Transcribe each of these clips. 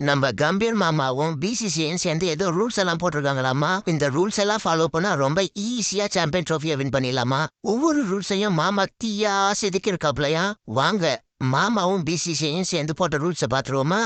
நம்ம கம்பீர் மாமாவும் பிசிசிஐயும் சேர்ந்து ஏதோ ரூல்ஸ் எல்லாம் போட்டிருக்காங்களாமா இந்த ரூல்ஸ் எல்லாம் ஃபாலோ பண்ணா ரொம்ப ஈஸியா சாம்பியன் ட்ரோஃபியை வின் பண்ணிடலாமா? ஒவ்வொரு ரூல்ஸையும் மாமா தீயா செதுக்கி இருக்காப்லையா வாங்க மாமாவும் பிசிசிஐயும் சேர்ந்து போட்ட ரூல்ஸை பாத்துருவோமா?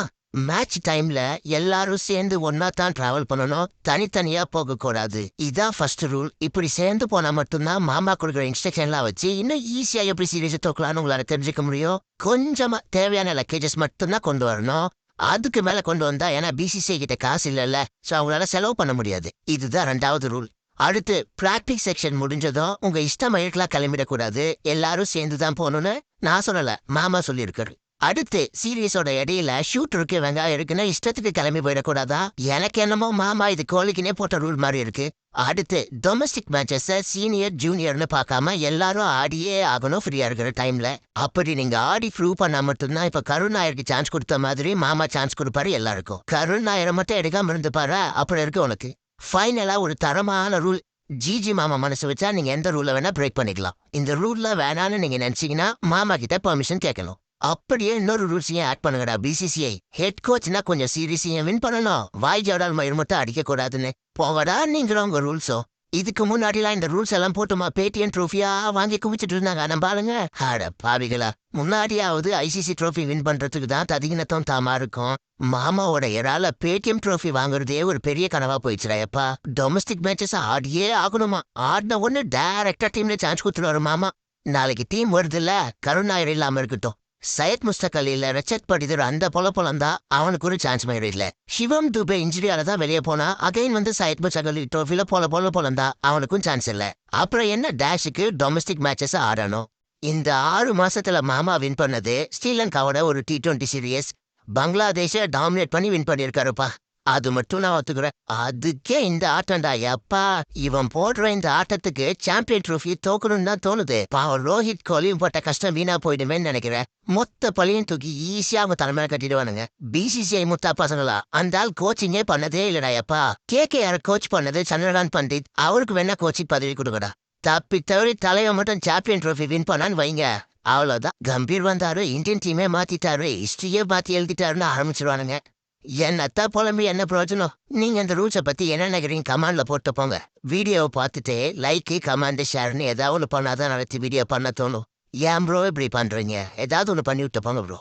மேட்ச் டைம்ல எல்லாரும் சேர்ந்து ஒன்னா தான் டிராவல் பண்ணணும். தனித்தனியா போக கூடாது இதான் ஃபர்ஸ்ட் ரூல் இப்படி சேர்ந்து போனா மட்டும்தான் மாமா கொடுக்குற இன்ஸ்ட்ரக்ஷன்லாம் வச்சு இன்னும் ஈஸியா எப்படி சீரியஸ் தோக்கலாம்னு உங்களால தெரிஞ்சுக்க முடியும்? கொஞ்சமா தேவையான லக்கேஜஸ் மட்டும்தான் கொண்டு வரணும். அதுக்கு மேல கொண்டு வந்தா ஏன்னா பிசிசிஐ கிட்ட காசு இல்லைல்ல சோ அவங்களால செலவு பண்ண முடியாது. இதுதான் ரெண்டாவது ரூல். அடுத்து பிராக்டிஸ் செக்ஷன் முடிஞ்சதும் உங்க இஷ்டம் மயிலுக்கெல்லாம் கிளம்பிடக்கூடாது. எல்லாரும் சேர்ந்து தான் போகணும்னு நான் சொல்லல. மாமா சொல்லியிருக்காரு. அடுத்து சீரியஸோட இடையில ஷூட் இருக்கு வெங்காயம் இருக்குன்னா இஷ்டத்துக்கு கிளம்பி போயிடக்கூடாதா? எனக்கு என்னமோ மாமா இது கோழிக்குனே போட்ட ரூல் மாதிரி இருக்கு. அடுத்து டொமஸ்டிக் மேட்சஸ் சீனியர் ஜூனியர்னு பார்க்காம எல்லாரும் ஆடியே ஆகணும் ஃப்ரீயா இருக்கிற டைம்ல அப்படி நீங்க ஆடி ப்ரூவ் பண்ணா மட்டும்தான் இப்ப கருண் நாயருக்கு சான்ஸ் கொடுத்த மாதிரி மாமா சான்ஸ் கொடுப்பாரு எல்லாருக்கும். கருண் நாயரை மட்டும் எடுக்காம இருந்து பாரு அப்புறம் இருக்கு உனக்கு. ஃபைனலா ஒரு தரமான ரூல் ஜிஜி மாமா மனசு வச்சா நீங்க எந்த ரூல வேணா பிரேக் பண்ணிக்கலாம். இந்த ரூல்ல வேணான்னு நீங்க நினைச்சீங்கன்னா மாமா கிட்ட பெர்மிஷன் கேட்கணும். அப்படியே இன்னொரு ரூல்ஸையும் ஆட் பண்ணுங்கடா. பிசிசிஐ ஹெட் கோச்னா கொஞ்சம் சீரியஸையும் வின் பண்ணணும். வாய் ஜவடால் மயிர் மட்டும் அடிக்கக்கூடாதுன்னு போகடா நீங்களும் உங்க ரூல்ஸும் இதுக்கு முன்னாடிலாம் இந்த ரூல்ஸ் எல்லாம் போட்டுமா? பேடிஎம் ட்ரோஃபியா வாங்கி குவிச்சிட்டு இருந்தாங்க. நம்ம பாருங்க. ஆட பாவிகளா. முன்னாடியாவது ஐசிசி ட்ரோஃபி வின் பண்றதுக்கு தான் ததிகினத்தம் தாமா இருக்கும். மாமாவோட இறால பேடிஎம் ட்ரோஃபி வாங்குறதே ஒரு பெரிய கனவா போயிடுச்சுடா எப்பா. டொமஸ்டிக் மேட்சஸ் ஆடியே ஆகணுமா? ஆடின ஒன்னு டைரக்டா டீம்ல சான்ஸ் கொடுத்துருவாரு மாமா. நாளைக்கு டீம் வருது இல்ல கருணாயிரம் இல்லாம இருக்கட்டும். சையத் முஸ்தக் அலியில ரெச்சர்ட் படிதர் அந்த பொல பொலம் தான் அவனுக்கு ஒரு சான்ஸ் மாதிரி சிவம் துபே இன்ஜுரியால தான் வெளியே போனா அகைன் வந்து சையத் முஸ்தக் அலி ட்ரோஃபில போல போல பொலம் தான் அவனுக்கும் சான்ஸ் இல்ல. அப்புறம் என்ன டேஷுக்கு டொமஸ்டிக் மேட்சஸ் ஆடணும்? இந்த ஆறு மாசத்துல மாமா வின் பண்ணது ஸ்ரீலங்காவோட ஒரு T twenty series Bangladesh dominate பண்ணி வின் பண்ணியிருக்காருப்பா. அது மட்டும் நான் ஒத்துக்கிறேன். அதுக்கே இந்த ஆட்டம்டா. எப்பா இவன் போடுற இந்த ஆட்டத்துக்கு சாம்பியன் ட்ரோஃபி தோக்கணும்னு தான் தோணுது. பாவம் ரோஹித் கோலியும் போட்ட கஷ்டம் வீணா போயிடுவேன்னு நினைக்கிறேன். மொத்த பழியும் தூக்கி ஈஸியா அவங்க தலைமையில கட்டிடுவானுங்க. பிசிசிஐ முத்தா பசங்களா? அந்த ஆள் கோச்சிங்கே பண்ணதே இல்லடா எப்பா. கே கே ஆர் கோச் பண்ணது சந்திரகாந்த் பண்டித். அவருக்கு வேணா கோச்சிங் பதவி கொடுக்கடா தப்பி தவறி தலைவன் மட்டும் சாம்பியன் ட்ரோஃபி வின் பண்ணான்னு வைங்க. அவ்வளோதான் கம்பீர் வந்தாரு. இந்தியன் டீமே மாத்திட்டாரு. ஹிஸ்டரியே மாத்தி எழுதிட்டாருன்னு ஆரம்பிச்சிருவானுங்க. என்னத்த புலம்பி என்ன பிரயோஜனம் நீங்க இந்த ரூல்ஸை பத்தி என்ன நினைக்கிறீங்க? கமாண்ட்ல போட்டு போங்க. வீடியோவை பார்த்துட்டு லைக்கு கமாண்ட் ஷேர்னு ஏதாவது ஒன்று பண்ணாதான் நடத்தி வீடியோ பண்ண தோணும். ஏன் ப்ரோ இப்படி பண்றீங்க? ஏதாவது ஒன்று பண்ணி விட்டு போங்க ப்ரோ